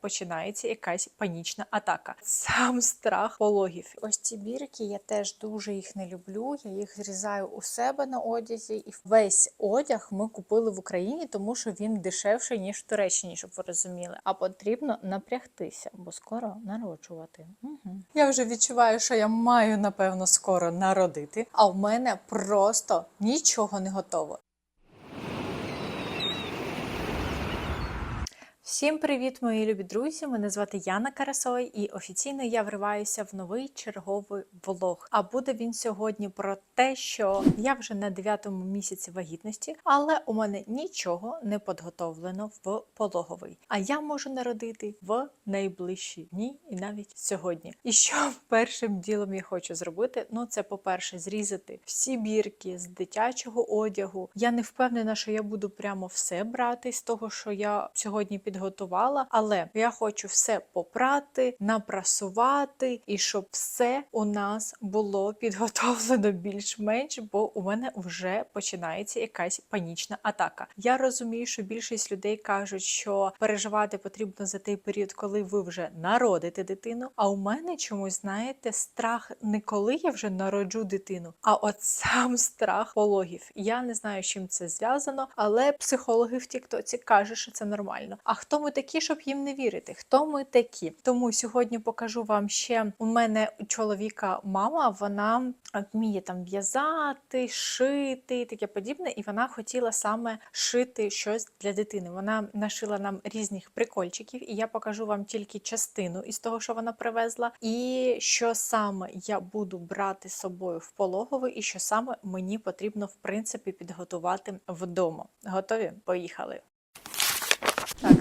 починається якась панічна атака. Сам страх пологів. Ось ці бірки я теж дуже їх не люблю. Я їх зрізаю у себе на одязі, і весь одяг ми купили в Україні, тому що він дешевший ніж в Туреччині, щоб ви розуміли. А потрібно напрягтися, бо скоро народжувати. Угу. Я вже відчуваю, що я маю напевно скоро народити, а в мене просто нічого не готово. Всім привіт, мої любі друзі! Мене звати Яна Карасой, і офіційно я вриваюся в новий черговий влог. А буде він сьогодні про те, що я вже на дев'ятому місяці вагітності, але у мене нічого не підготовлено в пологовий. А я можу народити в найближчі дні і навіть сьогодні. І що першим ділом я хочу зробити? Ну, це по-перше, зрізати всі бірки з дитячого одягу. Я не впевнена, що я буду прямо все брати з того, що я сьогодні підготувала, але я хочу все попрати, напрасувати, і щоб все у нас було підготовлено більш-менш, бо у мене вже починається якась панічна атака. Я розумію, що більшість людей кажуть, що переживати потрібно за той період, коли ви вже народите дитину. А у мене чомусь, знаєте, страх не коли я вже народжу дитину, а от сам страх пологів. Я не знаю, з чим це зв'язано, але психологи в Тіктоці кажуть, що це нормально. А хто ми такі, щоб їм не вірити? Хто ми такі? Тому сьогодні покажу вам ще у мене у чоловіка мама, вона вміє там в'язати, шити і таке подібне, і вона хотіла саме шити щось для дитини. Вона нашила нам різних прикольчиків, і я покажу вам тільки частину із того, що вона привезла, і що саме я буду брати з собою в пологовий, і що саме мені потрібно в принципі підготувати вдома. Готові? Поїхали!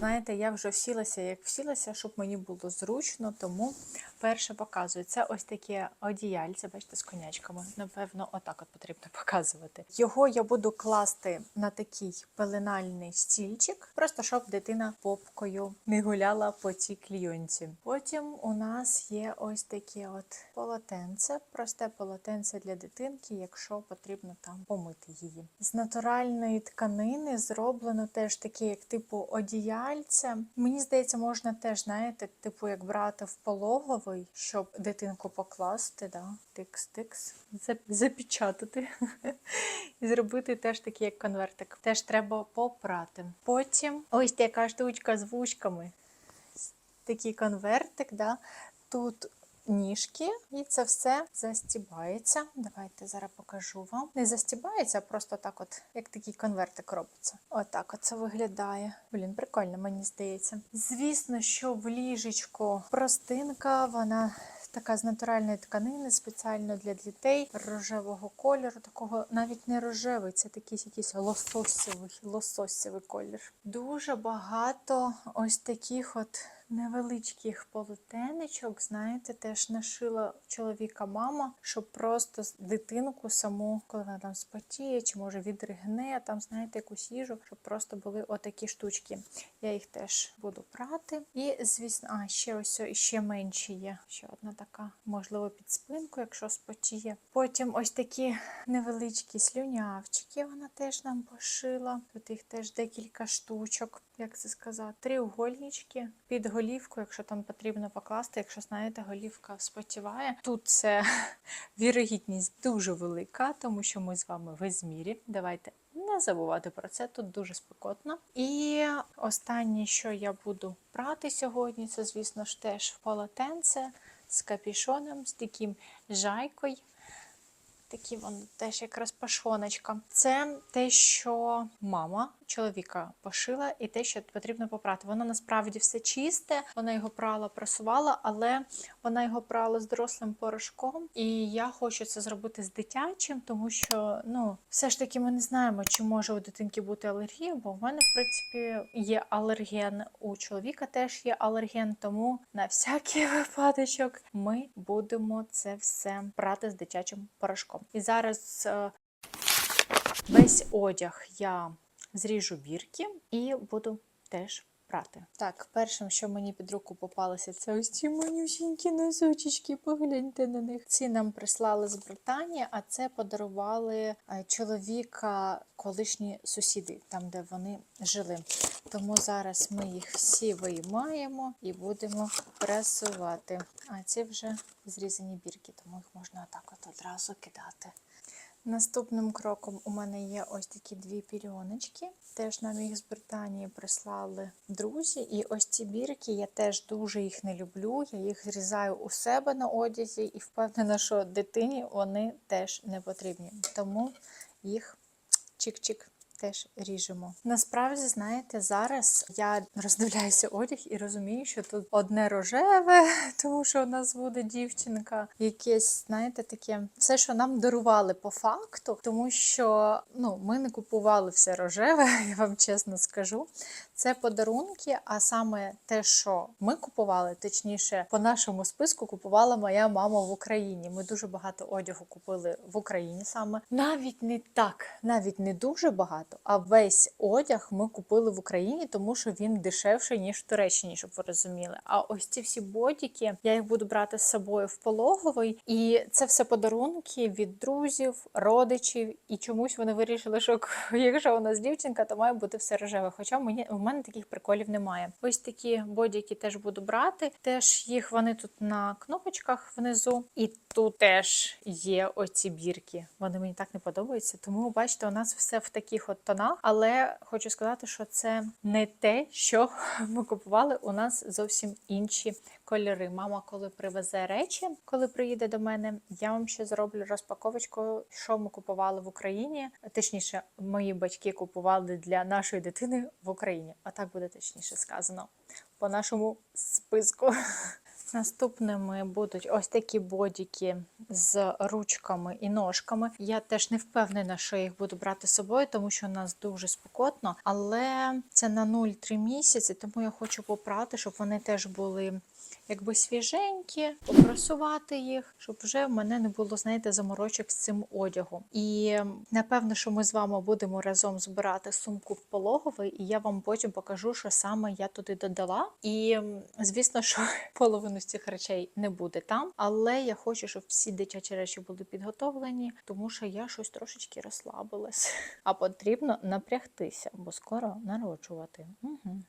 Знаєте, я вже всілася, як всілася, щоб мені було зручно, тому перше показую. Це ось таке одіяльце, бачите, з конячками. Напевно, отак от потрібно показувати. Його я буду класти на такий пеленальний стільчик, просто щоб дитина попкою не гуляла по цій клійонці. Потім у нас є ось таке от полотенце, просте полотенце для дитинки, якщо потрібно там помити її. З натуральної тканини зроблено теж таке, як типу одіяльце одіяльце. Мені здається, можна теж, знаєте, типу, як брати в пологовий, щоб дитинку покласти, да? тикс-тикс, запечатати і зробити теж такий, як конвертик. Теж треба попрати. Потім ось така штучка з вушками. Такий конвертик, да? тут ніжки, і це все застібається. Давайте зараз покажу вам. Не застібається, а просто так, от, як такий конвертик робиться. Отак от це виглядає. Блін, прикольно, мені здається. Звісно, що в ліжечку простинка, вона. Така з натуральної тканини, спеціально для дітей, рожевого кольору, такого навіть не рожевий, це такий якийсь лососєвий, лососєвий колір. Дуже багато ось таких от невеличких полотенечок, знаєте, теж нашила чоловіка мама, щоб просто дитинку саму, коли вона там спотіє, чи може відригне, там, знаєте, якусь їжу, щоб просто були отакі штучки. Я їх теж буду прати. І, звісно, а, ще ось ще менші є. Ще одна така, можливо, під спинку, якщо спотіє. Потім ось такі невеличкі слюнявчики вона теж нам пошила. Тут їх теж декілька штучок. Як це сказати, треугольнички під голівку, якщо там потрібно покласти, якщо знаєте, голівка спотіває. Тут це вірогідність дуже велика, тому що ми з вами в Ізмірі. Давайте не забувати про це, тут дуже спекотно. І останнє, що я буду брати сьогодні, це, звісно ж, теж полотенце з капішоном, з таким жайкою. Такі вони теж якраз пашоночка. Це те, що мама чоловіка пошила, і те, що потрібно попрати. Воно насправді все чисте, вона його прала, прасувала, але вона його прала з дорослим порошком. І я хочу це зробити з дитячим, тому що ну, все ж таки ми не знаємо, чи може у дитинки бути алергія, бо в мене, в принципі, є алерген. У чоловіка теж є алерген, тому на всякий випадочок ми будемо це все прати з дитячим порошком. І зараз е, весь одяг я зріжу бірки і буду теж прати. Так, першим, що мені під руку попалося, це ось ці манюсінькі носочечки. Погляньте на них. Ці нам прислали з Британії, а це подарували е, чоловіка колишні сусіди, там де вони жили. Тому зараз ми їх всі виймаємо і будемо пресувати. А ці вже зрізані бірки, тому їх можна отак от одразу кидати. Наступним кроком у мене є ось такі дві пірьоночки. Теж нам їх з Британії прислали друзі. І ось ці бірки, я теж дуже їх не люблю. Я їх зрізаю у себе на одязі і впевнена, що дитині вони теж не потрібні. Тому їх чик-чик. Теж ріжемо. Насправді, знаєте, зараз я роздивляюся одяг і розумію, що тут одне рожеве, тому що у нас буде дівчинка. Якесь, знаєте, таке все, що нам дарували по факту, тому що ну, ми не купували все рожеве, я вам чесно скажу. Це подарунки, а саме те, що ми купували, точніше, по нашому списку купувала моя мама в Україні. Ми дуже багато одягу купили в Україні саме. Навіть не так, навіть не дуже багато, а весь одяг ми купили в Україні, тому що він дешевший, ніж в Туреччині, щоб ви розуміли. А ось ці всі бодіки, я їх буду брати з собою в пологовий, і це все подарунки від друзів, родичів. І чомусь вони вирішили, що якщо у нас дівчинка, то має бути все рожеве. Хоча мені в мене таких приколів немає. Ось такі бодіки теж буду брати. Теж їх вони тут на кнопочках внизу, і тут теж є оці бірки. Вони мені так не подобаються. Тому бачите, у нас все в таких от тонах. Але хочу сказати, що це не те, що ми купували. У нас зовсім інші кольори. Мама, коли привезе речі, коли приїде до мене, я вам ще зроблю розпаковочку, що ми купували в Україні. Точніше, мої батьки купували для нашої дитини в Україні. А так буде точніше сказано по нашому списку. Наступними будуть ось такі бодіки з ручками і ножками. Я теж не впевнена, що їх буду брати з собою, тому що у нас дуже спекотно. Але це на 0,3 місяці, тому я хочу попрати, щоб вони теж були якби свіженькі, попрасувати їх, щоб вже в мене не було, знаєте, заморочок з цим одягом. І напевно, що ми з вами будемо разом збирати сумку в пологовий, і я вам потім покажу, що саме я туди додала. І звісно, що половину з цих речей не буде там, але я хочу, щоб всі дитячі речі були підготовлені, тому що я щось трошечки розслабилась. А потрібно напрягтися, бо скоро народжувати. Угу.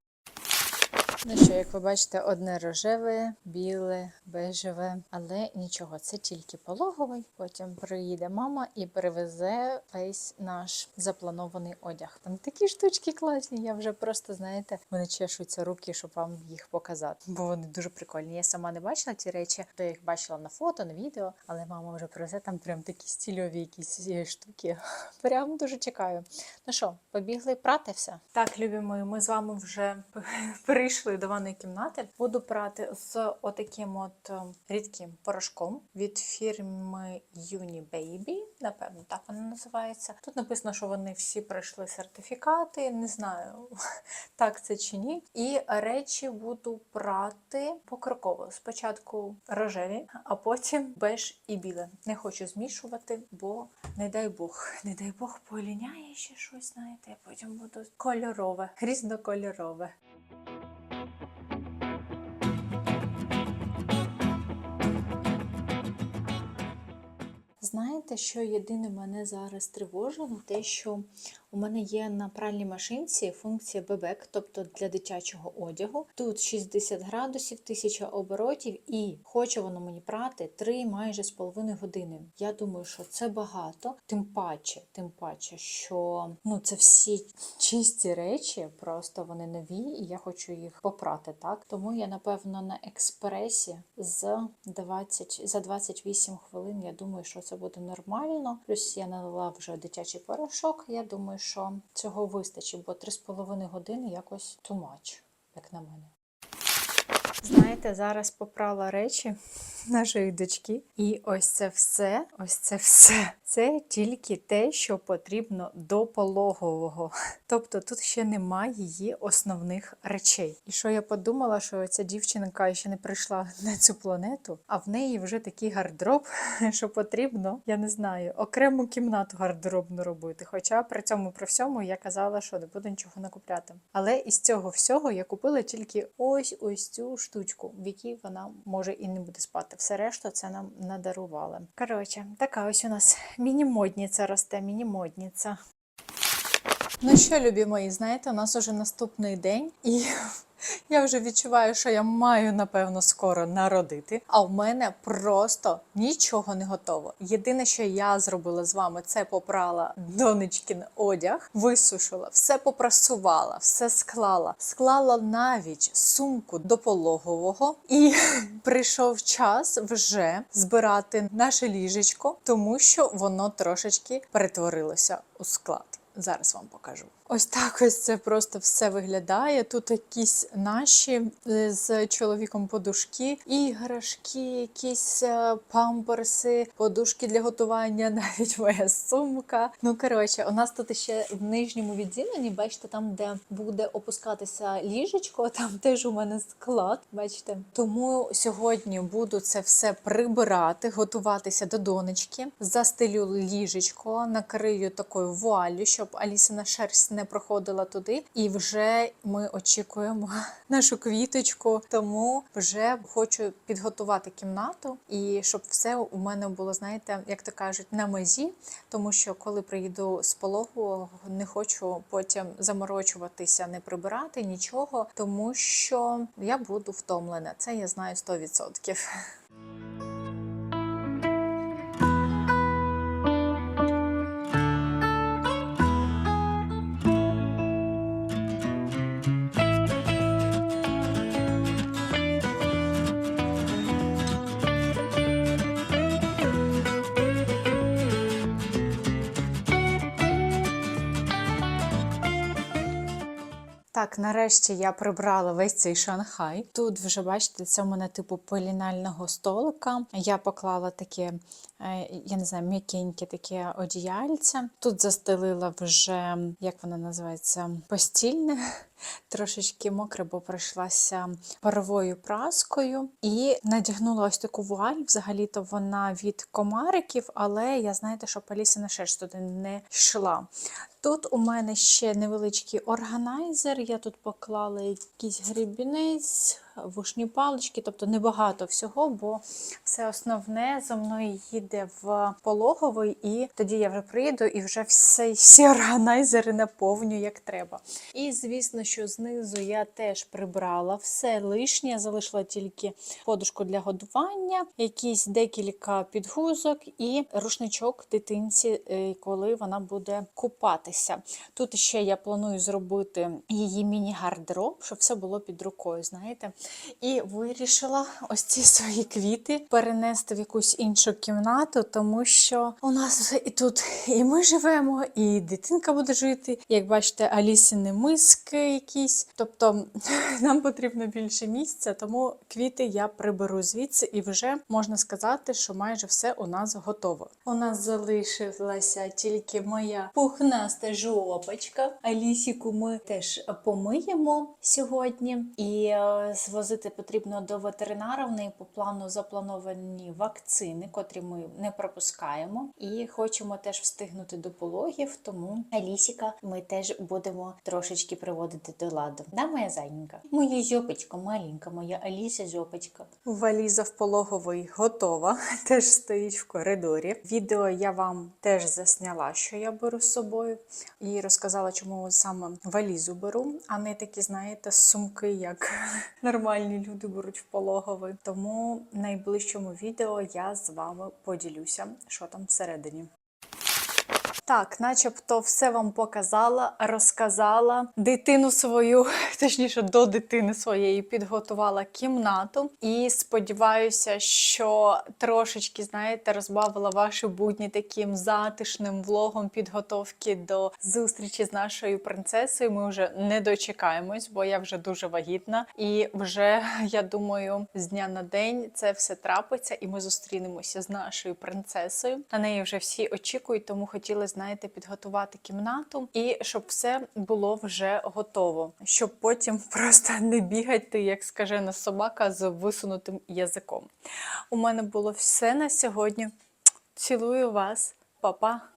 Ну що, як ви бачите, одне рожеве, біле, бежеве, але нічого, це тільки пологовий. Потім приїде мама і привезе весь наш запланований одяг. Там такі штучки класні. Я вже просто, знаєте, мене чешуться руки, щоб вам їх показати. Бо вони дуже прикольні. Я сама не бачила ці речі, то я їх бачила на фото, на відео, але мама вже привезе там прям такі стильові якісь штуки. Прям дуже чекаю. Ну що, побігли прати все? Так, любі мої, ми з вами вже перейшли до ванної кімнати. Буду прати з отаким от е, рідким порошком від фірми Uni Baby. Напевно, так вона називається. Тут написано, що вони всі пройшли сертифікати. Не знаю, так це чи ні. І речі буду прати покроково. Спочатку рожеві, а потім беж і біле. Не хочу змішувати, бо не дай Бог, не дай Бог поліняє ще щось, знаєте, потім буду кольорове, різнокольорове. Знаєте, що єдине мене зараз тривожило, те, що у мене є на пральній машинці функція бебек, тобто для дитячого одягу. Тут 60 градусів, 1000 оборотів, і хоче воно мені прати 3 майже з половиною години. Я думаю, що це багато, тим паче, тим паче, що ну це всі чисті речі, просто вони нові, і я хочу їх попрати. Так тому я напевно на експресі з 20, за 28 хвилин. Я думаю, що це буде нормально. Плюс я налила вже дитячий порошок. Я думаю, що цього вистачить, бо 3,5 години якось too much, як на мене. Знаєте, зараз попрала речі. нашої дочки. І ось це все, ось це все. Це тільки те, що потрібно до пологового. Тобто тут ще немає її основних речей. І що я подумала, що ця дівчинка ще не прийшла на цю планету, а в неї вже такий гардероб, що потрібно, я не знаю, окрему кімнату гардеробну робити. Хоча при цьому при всьому я казала, що не буду нічого накупляти. Але із цього всього я купила тільки ось ось цю штучку, в якій вона може і не буде спати. Все решта це нам надарували. Коротше, така ось у нас міні-модниця росте, міні-модниця. Ну що, любі мої, знаєте, у нас уже наступний день, і я вже відчуваю, що я маю, напевно, скоро народити. А в мене просто нічого не готово. Єдине, що я зробила з вами, це попрала донечкин одяг, висушила, все попрасувала, все склала. Склала навіть сумку до пологового, і прийшов час вже збирати наше ліжечко, тому що воно трошечки перетворилося у склад. Зараз вам покажу. Ось так ось це просто все виглядає. Тут якісь наші е, з чоловіком подушки, іграшки, якісь е, памперси, подушки для готування, навіть моя сумка. Ну коротше, у нас тут ще в нижньому відділенні, бачите, там, де буде опускатися ліжечко, там теж у мене склад. Бачите, тому сьогодні буду це все прибирати, готуватися до донечки, застелю ліжечко, накрию такою вуаллю, щоб Алісина шерсть не проходила туди. І вже ми очікуємо нашу квіточку. Тому вже хочу підготувати кімнату і щоб все у мене було, знаєте, як то кажуть, на межі. Тому що коли приїду з пологу, не хочу потім заморочуватися, не прибирати нічого, тому що я буду втомлена. Це я знаю 100%. Так, нарешті я прибрала весь цей Шанхай. Тут вже бачите, це у мене типу пелінального столика. Я поклала таке, е, я не знаю, м'якеньке таке одіяльце. Тут застелила вже, як воно називається, постільне. Трошечки мокре, бо пройшлася паровою праскою. І надягнула ось таку вуаль. Взагалі-то вона від комариків, але я знаєте, що Алісина шерсть туди не йшла. Тут у мене ще невеличкий органайзер. Я тут поклала якийсь грібінець, вушні палички, тобто небагато всього, бо все основне за мною їде в пологовий, і тоді я вже приїду і вже все, всі органайзери наповню як треба. І звісно, що знизу я теж прибрала все лишнє, залишила тільки подушку для годування, якісь декілька підгузок і рушничок дитинці, е, коли вона буде купатися. Тут ще я планую зробити її міні-гардероб, щоб все було під рукою, знаєте. І вирішила ось ці свої квіти перенести в якусь іншу кімнату, тому що у нас і тут і ми живемо, і дитинка буде жити. Як бачите, Алісини миски якісь. Тобто нам потрібно більше місця, тому квіти я приберу звідси, і вже можна сказати, що майже все у нас готово. У нас залишилася тільки моя пухнаста жопочка. Алісіку ми теж помиємо сьогодні і е, звозити потрібно до ветеринара. В неї по плану заплановані вакцини, котрі ми не пропускаємо. І хочемо теж встигнути до пологів, тому Алісіка ми теж будемо трошечки приводити до ладу. Да, моя зайненька? Моя зьопочка, маленька, моя Аліса зьопочка. Валіза в пологовий готова, теж стоїть в коридорі. Відео я вам теж засняла, що я беру з собою, і розказала, чому саме валізу беру, а не такі, знаєте, сумки, як нормальні люди беруть в пологовий. Тому в найближчому відео я з вами поділюся, що там всередині. Так, начебто все вам показала, розказала. Дитину свою, точніше, до дитини своєї підготувала кімнату. І сподіваюся, що трошечки, знаєте, розбавила ваші будні таким затишним влогом підготовки до зустрічі з нашою принцесою. Ми вже не дочекаємось, бо я вже дуже вагітна. І вже я думаю, з дня на день це все трапиться, і ми зустрінемося з нашою принцесою. На неї вже всі очікують, тому хотіли, знаєте, підготувати кімнату і щоб все було вже готово, щоб потім просто не бігати, як скажена собака з висунутим язиком. У мене було все на сьогодні. Цілую вас, Па-па!